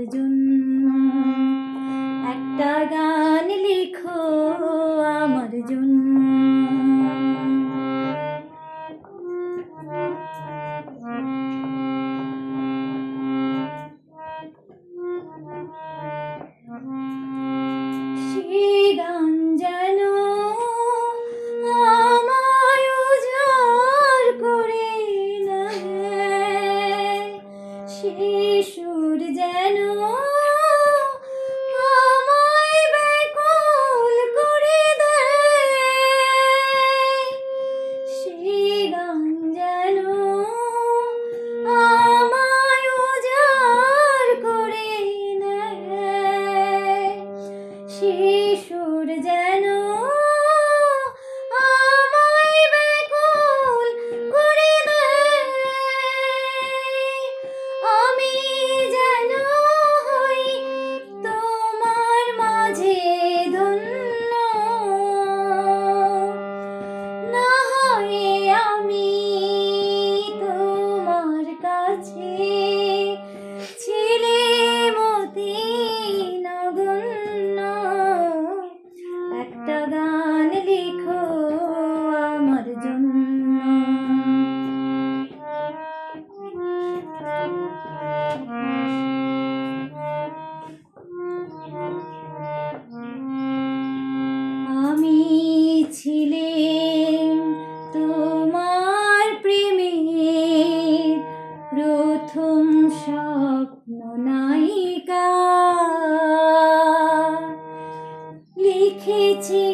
Sampai jumpa. দূর যেন লেখো আমার জন্য। আমি ছিলে তোমার প্রেমে প্রথম স্বপ্ন নায়িকা। লিখেছি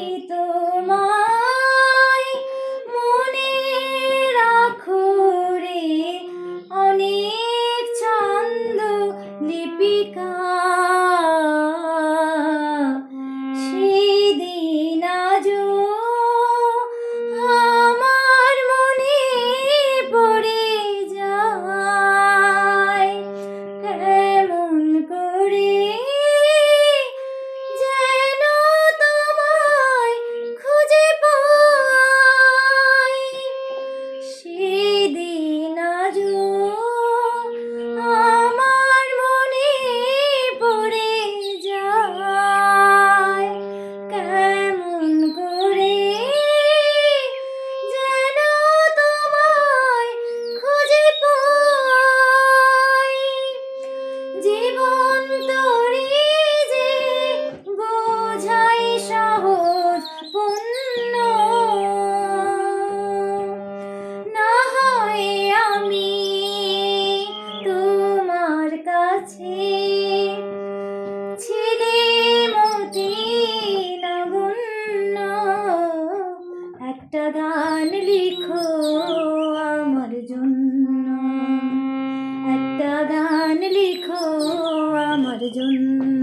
लिपिका বাগান লিখো আমার জন্য